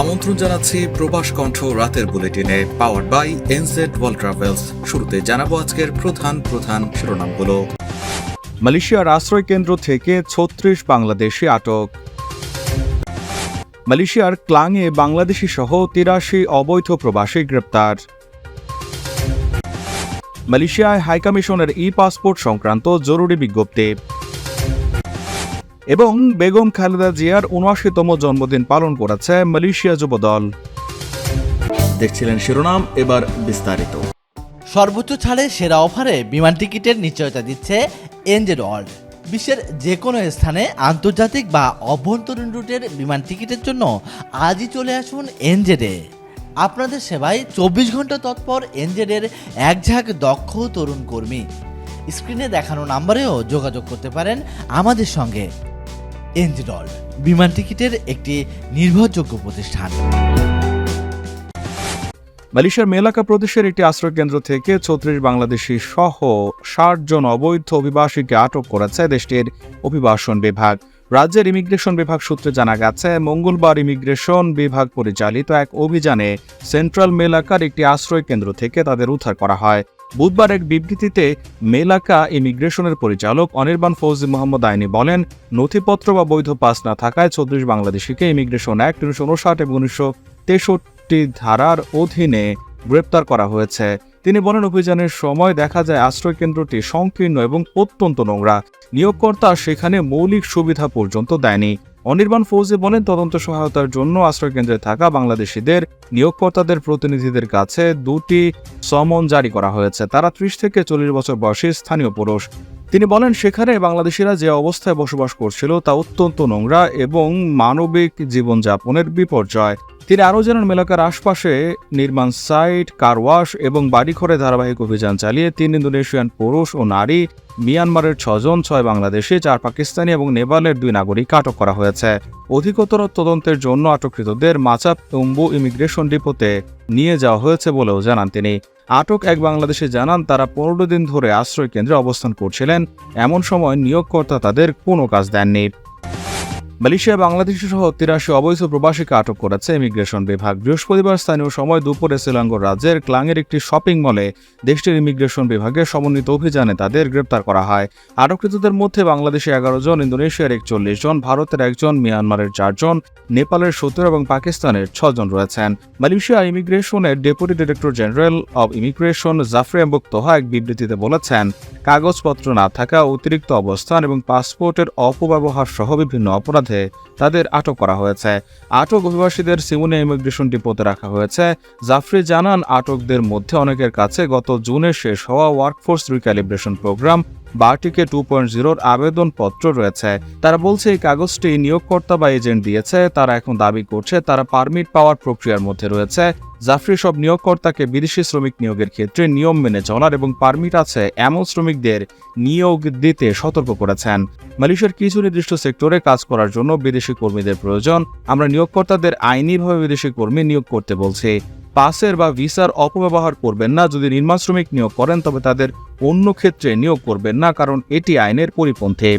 আমন্ত্রণ জানাচ্ছি প্রবাস কণ্ঠ রাতের বুলেটিনে powered by NZ world travels শুরুতে জানাব আজকের প্রধান প্রধান শিরোনামগুলো। মালয়েশিয়ার আশ্রয় কেন্দ্র থেকে ছত্রিশ বাংলাদেশি আটক। মালয়েশিয়ার ক্লাংয়ে বাংলাদেশি সহ তিরাশি অবৈধ প্রবাসী গ্রেপ্তার। মালয়েশিয়ায় হাইকমিশনের ই পাসপোর্ট সংক্রান্ত জরুরি বিজ্ঞপ্তি। এবং বেগম খালেদা জিয়ার উনআশিতম জন্মদিন পালন করেছে মালয়েশিয়া যুবদল। দেখছিলেন শিরোনাম এবার বিস্তারিত। সর্বোচ্চ ছাড়ে সেরা অফারে বিমান টিকিটের নিশ্চয়তা দিচ্ছে এনজেড ওয়ার্ল্ড। বিশ্বের যে কোনো স্থানে আন্তর্জাতিক বা অভ্যন্তরীণ রুটের বিমান টিকিটের জন্য আজই চলে আসুন এনজেডে আপনাদের সেবায় চব্বিশ ঘণ্টা তৎপর এনজেডের একঝাঁক দক্ষ তরুণ কর্মী। স্ক্রিনে দেখানো নাম্বারেও যোগাযোগ করতে পারেন আমাদের সঙ্গে। এনজেড ওয়ার্ল্ড বিমান টিকিটের একটি নির্ভরযোগ্য প্রতিষ্ঠান। মালয়েশিয়ার মেলাকা প্রদেশের একটি আশ্রয়কেন্দ্র থেকে ছত্রিশ বাংলাদেশি সহ ষাট জন অবৈধ অভিবাসীকে আটক করেছে দেশটির অভিবাসন বিভাগ। রাজ্যের ইমিগ্রেশন বিভাগ সূত্রে জানা গেছে, মঙ্গলবার ইমিগ্রেশন বিভাগ পরিচালিত এক অভিযানে সেন্ট্রাল মেলাকার একটি আশ্রয় কেন্দ্র থেকে তাদের উদ্ধার করা হয়। বুধবার এক বিবৃতিতে মেলাকা ইমিগ্রেশনের পরিচালক অনির্বাণ ফৌজি মোহাম্মদ আইনি বলেন, নথিপত্র বা বৈধ পাস না থাকায় চৌত্রিশ বাংলাদেশিকে ইমিগ্রেশন অ্যাক্ট উনিশশো উনষাট এবং উনিশশো তেষট্টি ধারার অধীনে গ্রেপ্তার করা হয়েছে। তিনি বলেন, অভিযানের সময় দেখা যায় আশ্রয় কেন্দ্রটি সংকীর্ণ এবং অত্যন্ত নোংরা। নিয়োগকর্তা সেখানে মৌলিক সুবিধা পর্যন্ত দেয়নি। অনির্বাণ ফৌজি বলেন, তদন্ত সহায়তার জন্য আশ্রয়কেন্দ্রে থাকা বাংলাদেশিদের নিয়োগকর্তাদের প্রতিনিধিদের কাছে দুটি সমন জারি করা হয়েছে। তারা ত্রিশ থেকে চল্লিশ বছর বয়সী স্থানীয় পুরুষ। তিনি বলেন, সেখানে বাংলাদেশিরা যে অবস্থায় বসবাস করছিল তা অত্যন্ত নোংরা এবং মানবিক জীবনযাপনের বিপর্যয়। তিনি আরও জানান, মেলাকার আশপাশে নির্মাণ সাইট কারওয়াশ এবং বাড়িঘরে ধারাবাহিক অভিযান চালিয়ে তিন ইন্দোনেশিয়ান পুরুষ ও নারী মিয়ানমারের ছজন, ছয় বাংলাদেশি, চার পাকিস্তানি এবং নেপালের দুই নাগরিক আটক করা হয়েছে। অধিকতর তদন্তের জন্য আটককৃতদের মাচাপ তম্বু ইমিগ্রেশন ডিপোতে নিয়ে যাওয়া হয়েছে বলেও জানান তিনি। আটক এক বাংলাদেশে জানান, তারা পনেরো দিন ধরে আশ্রয় কেন্দ্রে অবস্থান করছিলেন, এমন সময় নিয়োগকর্তা তাদের কোনো কাজ দেননি। মালয়েশিয়া, বাংলাদেশি সহ তিরাশি অবৈধ প্রবাসীকে আটক করেছে ইমিগ্রেশন বিভাগ। বৃহস্পতিবার স্থানীয় সময় দুপুরে শ্রীলঙ্কর রাজ্যের ক্লাংয়ের একটি শপিং মলে দেশটির ইমিগ্রেশন বিভাগের সমন্বিত অভিযানে তাদের গ্রেপ্তার করা হয়। আটককৃতদের মধ্যে বাংলাদেশে এগারো জন, ইন্দোনেশিয়ার একচল্লিশ জন, ভারতের একজন, মিয়ানমারের চারজন নেপালের সত্তর এবং পাকিস্তানের ছজন রয়েছেন। মালয়েশিয়া ইমিগ্রেশনের deputy director general of immigration জাফরে তোহা এক বিবৃতিতে বলেছেন, কাগজপত্র না থাকা অতিরিক্ত অবস্থান এবং পাসপোর্টের অপব্যবহার সহ বিভিন্ন অপরাধে তাদের আটক করা হয়েছে। আটক অভিবাসীদের সিমুনে ইমিগ্রেশন ডিপোতে রাখা হয়েছে। জাফরি জানান, আটকদের মধ্যে অনেকের কাছে গত জুনে শেষ হওয়া ওয়ার্কফোর্স রিক্যালিব্রেশন প্রোগ্রাম বারটিকে টু পয়েন্ট জিরোর আবেদনপত্র রয়েছে। তারা বলছে, এই কাগজটি নিয়োগকর্তা বা এজেন্ট দিয়েছে, তারা এখন দাবি করছে তারা পারমিট পাওয়ার প্রক্রিয়ার মধ্যে রয়েছে। জাফরি, সব নিয়োগকর্তাকে বিদেশি শ্রমিক নিয়োগের ক্ষেত্রে নিয়ম মেনে চলার এবং পারমিট আছে এমন শ্রমিকদের নিয়োগ দিতে সতর্ক করেছেন। মালয়েশিয়ার কিছু নির্দিষ্ট সেক্টরে কাজ করার জন্য বিদেশি কর্মীদের প্রয়োজন। আমরা নিয়োগকর্তাদের আইনিভাবে বিদেশি কর্মী নিয়োগ করতে বলছি। পাসের বা ভিসার অপব্যবহার করবেন না। যদি নির্মাণ শ্রমিক নিয়োগ করেন, তবে তাদের অন্য ক্ষেত্রে নিয়োগ করবেন না, কারণ এটি আইনের পরিপন্থী।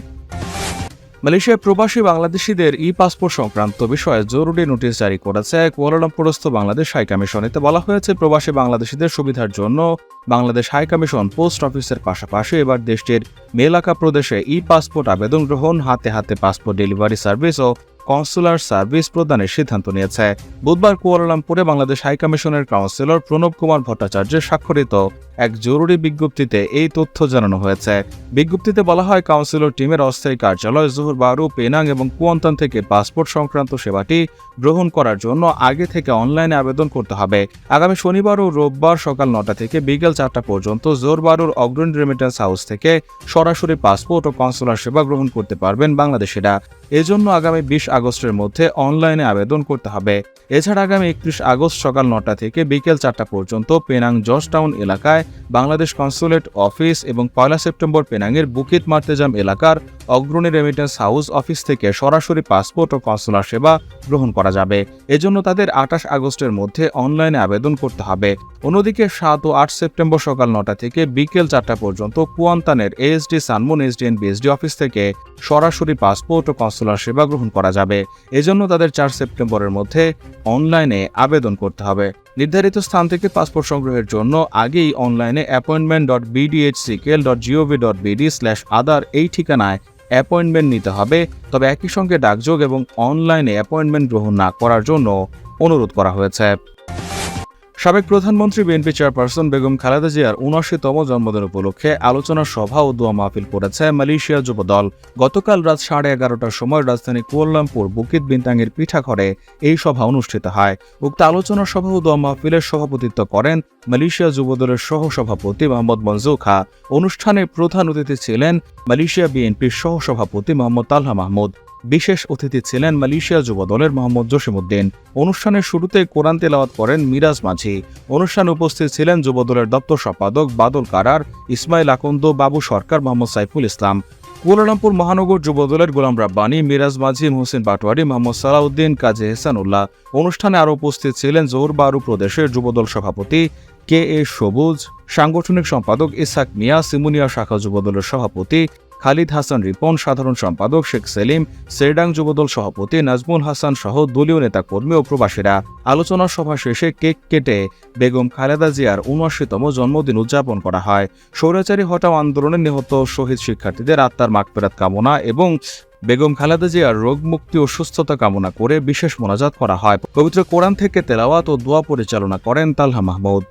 মালয়েশিয়ায় প্রবাসী বাংলাদেশিদের ই পাসপোর্ট সংক্রান্ত বিষয়ে জরুরি নোটিশ জারি করেছে কুয়ালালামপুরস্থ বাংলাদেশ হাই কমিশন। এতে বলা হয়েছে, প্রবাসী বাংলাদেশিদের সুবিধার জন্য বাংলাদেশ হাই কমিশন পোস্ট অফিসের পাশাপাশি এবার দেশটির মেলাকা প্রদেশে ই পাসপোর্ট আবেদন গ্রহণ, হাতে হাতে পাসপোর্ট ডেলিভারি সার্ভিস ও কনসুলার সার্ভিস প্রদানের সিদ্ধান্ত নিয়েছে। বুধবার কুয়ালালামপুরে বাংলাদেশ হাইকমিশনের কাউন্সিলর প্রণব কুমার ভট্টাচার্যের স্বাক্ষরিত এক জরুরি বিজ্ঞপ্তিতে এই তথ্য জানানো হয়েছে। বিজ্ঞপ্তিতে বলা হয়, কাউন্সিলর টিমের অস্থায়ী কার্যালয় জহুর বারু, পেনাং এবং কুয়ন্তান থেকে পাসপোর্ট সংক্রান্ত সেবাটি গ্রহণ করার জন্য আগে থেকে অনলাইনে আবেদন করতে হবে। আগামী শনিবার ও রোববার সকাল নটা থেকে বিকেল চারটা পর্যন্ত জোর বারুর অগ্রণী রেমিটেন্স হাউস থেকে সরাসরি পাসপোর্ট ও কনসুলার সেবা গ্রহণ করতে পারবেন বাংলাদেশিরা। এজন্য আগামী বিশ আগস্টের মধ্যে অনলাইনে আবেদন করতে হবে। এছাড়া আগামী একত্রিশ আগস্ট সকাল নটা থেকে বিকেল চারটা পর্যন্ত পেনাং জর্জটাউন এলাকায় বাংলাদেশ কনসুলেট অফিস এবং পয়লা সেপ্টেম্বর পেনাংয়ের বুকিত মার্তেজাম এলাকার অগ্রণী রেমিটেন্স হাউস অফিস থেকে সরাসরি পাসপোর্ট ও কনসুলার সেবা গ্রহণ করা যাবে। এজন্য তাদের আঠাশ আগস্টের মধ্যে অনলাইনে আবেদন করতে হবে। অন্যদিকে সাত ও আট সেপ্টেম্বর সকাল নটা থেকে বিকেল চারটা পর্যন্ত কুয়ান্তানের ASD Sunmoon SDN BSD office থেকে সরাসরি পাসপোর্ট ও কনসুলার সেবা গ্রহণ করা যাবে। এজন্য তাদের চার সেপ্টেম্বরের মধ্যে অনলাইনে আবেদন করতে হবে। নির্ধারিত স্থান থেকে পাসপোর্ট সংগ্রহের জন্য আগেই অনলাইনে appointment dot BDHCKL dot GOV dot BD slash other এই ঠিকানায় অ্যাপয়েন্টমেন্ট নিতে হবে, তবে একই সঙ্গে ডাকযোগ এবং অনলাইনে অ্যাপয়েন্টমেন্ট গ্রহণ না করার জন্য অনুরোধ করা হয়েছে। সাবেক প্রধানমন্ত্রী বিএনপি চেয়ারপারসন বেগম খালেদা জিয়ার উনআশিতম জন্মদিন উপলক্ষে আলোচনা সভা ও দোয়া মাহফিল করেছে মালয়েশিয়া যুব দল। গতকাল রাত সাড়ে এগারোটার সময় রাজধানী কুয়ালালামপুর বুকিত বিন্তাঙ্গের পিঠাঘরে এই সভা অনুষ্ঠিত হয়। উক্ত আলোচনা সভা ও দোয়া মাহফিলের সভাপতিত্ব করেন মালয়েশিয়া যুব দলের সহ সভাপতি মোহাম্মদ মনজুর খা। অনুষ্ঠানে প্রধান অতিথি ছিলেন মালয়েশিয়া বিএনপির সহ সভাপতি মোহাম্মদ তালহা মাহমুদ। বিশেষ অতিথি ছিলেন মালয়েশিয়া যুব দলের মোহাম্মদ জসিমউদ্দিন। অনুষ্ঠানের শুরুতে কোরআন তেলাওয়াত করেন মিরাজ মাঝি। অনুষ্ঠানে উপস্থিত ছিলেন যুব দলের দপ্তর সম্পাদক বাদল কারার, ইসমাইল আকন্দ, বাবু সরকার, মোহাম্মদ সাইফুল ইসলাম। কুয়ালালামপুর মহানগর যুব দলের গোলাম রাব্বানি, মিরাজ মাঝি, মোহসিন পাটোয়ারি, মোহাম্মদ সালাউদ্দিন, কাজী হেসানুল্লাহ। অনুষ্ঠানে আরও উপস্থিত ছিলেন জোহর বারু প্রদেশের যুবদল সভাপতি কে এ সবুজ, সাংগঠনিক সম্পাদক ইসাক মিয়া, সিমুনিয়া শাখা যুবদলের সভাপতি খালিদ হাসান রিপন, সাধারণ সম্পাদক শেখ সেলিম, সেরডাং যুবদল সভাপতি নাজমুল হাসান সহ দলীয় নেতাকর্মী ও প্রবাসীরা। আলোচনা সভা শেষে কেক কেটে বেগম খালেদা জিয়ার উনআশিতম জন্মদিন উদযাপন করা হয়। স্বৈরাচারী হটাও আন্দোলনে নিহত শহীদ শিক্ষার্থীদের আত্মার মাগফেরাত কামনা এবং বেগম খালেদা জিয়ার রোগ মুক্তি ও সুস্থতা কামনা করে বিশেষ মোনাজাত করা হয়। পবিত্র কোরআন থেকে তেলাওয়াত ও দোয়া পরিচালনা করেন তালহা মাহমুদ।